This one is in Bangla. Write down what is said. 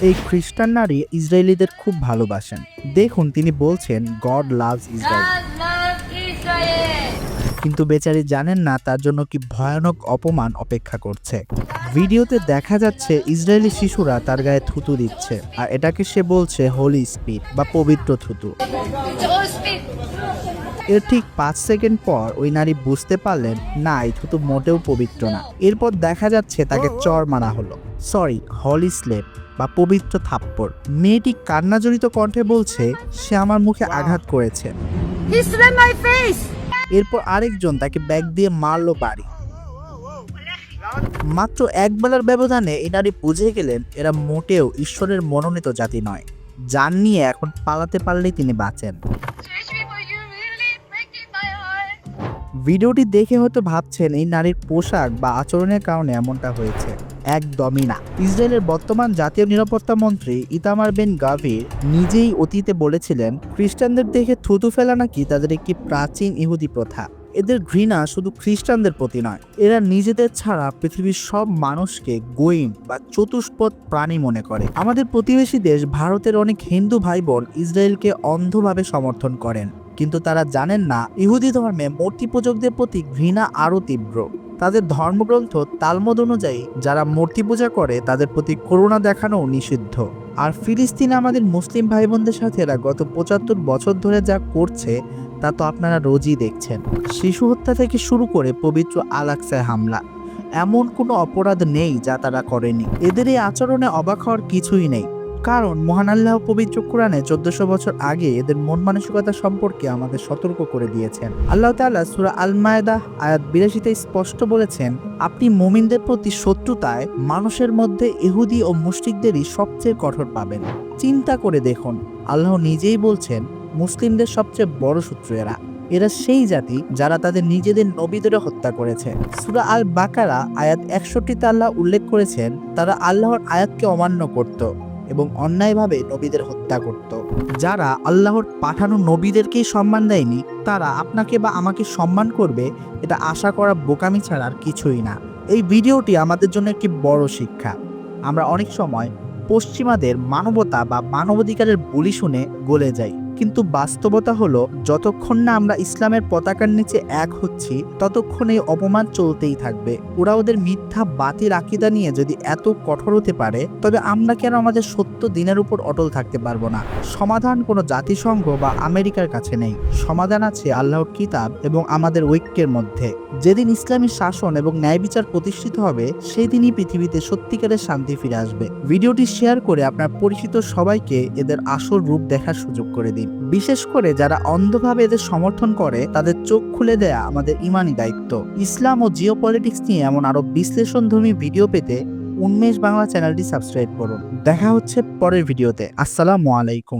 এই খ্রিস্টান নারী ইসরায়েলিদের খুব ভালোবাসেন দেখুন তিনি বলছেন God loves Israel God love Israel. কিন্তু বেচারি জানেন না তার জন্য কি ভয়ানক অপমান অপেক্ষা করছে ভিডিওতে দেখা যাচ্ছে ইসরায়েলি শিশুরা তার গায়ে থুতু দিচ্ছে আর এটাকে সে বলছে হোলি স্পিড বা পবিত্র থুতু. এর ঠিক পাঁচ সেকেন্ড পর ওই নারী বুঝতে পারলেন না এই থুতু মোটেও পবিত্র না। এরপর দেখা যাচ্ছে তাকে চর মারা হলো। সরি হলি স্লেপ বা পবিত্র থাপ্পড়। মেয়েটি কান্নাজড়িত কণ্ঠে বলছে সে আমার মুখে আঘাত করেছে. এরপর আরেকজন তাকে ব্যাগ দিয়ে মারলো বাড়ি। মাত্র এক বেলার ব্যবধানে এই নারী বুঝে গেলেন এরা মোটেও ঈশ্বরের মনোনীত জাতি নয়। যান নিয়ে এখন পালাতে পারলেই তিনি বাঁচেন। ভিডিওটি দেখে হয়তো ভাবছেন এই নারীর পোশাক বা আচরণের কারণে এমনটা হয়েছে। একদমই না। ইসরায়েলের বর্তমান জাতীয় নিরাপত্তা মন্ত্রী ইতামার বেন গাভির নিজেই অতীতে বলেছিলেন, খ্রিস্টানদের দেখে থুতু ফেলা নাকি তাদের একটি প্রাচীন ইহুদি প্রথা। এদের ঘৃণা শুধু খ্রিস্টানদের প্রতি নয়, এরা নিজেদের ছাড়া পৃথিবীর সব মানুষকে গোয়িং বা চতুষ্পদ প্রাণী মনে করে। আমাদের প্রতিবেশী দেশ ভারতের অনেক হিন্দু ভাই বোন ইসরায়েলকে অন্ধভাবে সমর্থন করেন। কিন্তু তারা জানেন না, ইহুদি ধর্মে মূর্তি পূজকদের প্রতি ঘৃণা আরও তীব্র। তাদের ধর্মগ্রন্থ তালমদ অনুযায়ী যারা মূর্তি পূজা করে, তাদের প্রতি করুণা দেখানো নিষিদ্ধ। আর ফিলিস্তিন আমাদের মুসলিম ভাই বোনদের সাথে এরা গত পঁচাত্তর বছর ধরে যা করছে, তা তো আপনারা রোজই দেখছেন। শিশু হত্যা থেকে শুরু করে পবিত্র আলাক্সায় হামলা। এমন কোনো অপরাধ নেই যা তারা করেনি। এদের এই আচরণে অবাক হওয়ার কিছুই নেই। কারণ মহান আল্লাহ পবিত্র কোরআনে চোদ্দশো বছর আগে এদের মন মানসিকতা সম্পর্কে আমাদের সতর্ক করে দিয়েছেন। আল্লাহ তাআলা সুরা আল মায়দা আয়াত বিরাশিতে স্পষ্ট বলেছেন, আপনি মোমিনদের প্রতি শত্রুতায় মানুষের মধ্যে ইহুদি ও মুশরিকদেরই সবচেয়ে কঠোর পাবেন। চিন্তা করে দেখুন, আল্লাহ নিজেই বলছেন, মুসলিমদের সবচেয়ে বড় শত্রু এরা। এরা সেই জাতি যারা তাদের নিজেদের নবীদের হত্যা করেছে। সুরা আল বাকারা আয়াত একষট্টিতে আল্লাহ উল্লেখ করেছেন, তারা আল্লাহর আয়াতকে অমান্য করত। এবং অন্যায়ভাবে নবীদের হত্যা করত। যারা আল্লাহর পাঠানো নবীদেরকেই সম্মান দেয়নি, তারা আপনাকে বা আমাকে সম্মান করবে, এটা আশা করা বোকামি ছাড়া আর কিছুই না। এই ভিডিওটি আমাদের জন্য একটি বড় শিক্ষা। আমরা অনেক সময় পশ্চিমাদের মানবতা বা মানবাধিকারের বলি শুনে গলে যাই। কিন্তু বাস্তবতা হলো, যতক্ষণ না আমরা ইসলামের পতাকার নিচে এক হচ্ছি, ততক্ষণ এই অপমান চলতেই থাকবে। ওরা ওদের মিথ্যা, বাতিল আকিদা নিয়ে যদি এত কঠোর হতে পারে, তবে আমরা কেন আমাদের সত্য দিনের উপর অটল থাকতে পারব না? সমাধান কোনো জাতিসংঘ বা আমেরিকার কাছে নেই। সমাধান আছে আল্লাহর কিতাব এবং আমাদের ঐক্যের মধ্যে। যেদিন ইসলামী শাসন এবং ন্যায় বিচার প্রতিষ্ঠিত হবে সেই দিনই পৃথিবীতে সত্যিকারের শান্তি ফিরে আসবে। ভিডিওটি শেয়ার করে আপনার পরিচিত সবাইকে এদের আসল রূপ দেখার সুযোগ করে দিন। বিশেষ করে যারা অন্ধভাবে এদের সমর্থন করে, তাদের চোখ খুলে দেয়া আমাদের ইমানি দায়িত্ব। ইসলাম ও জিও পলিটিক্স নিয়ে এমন আরও বিশ্লেষণধর্মী ভিডিও পেতে উন্মেষ বাংলা চ্যানেলটি সাবস্ক্রাইব করুন। দেখা হচ্ছে পরের ভিডিওতে। আসসালামু আলাইকুম।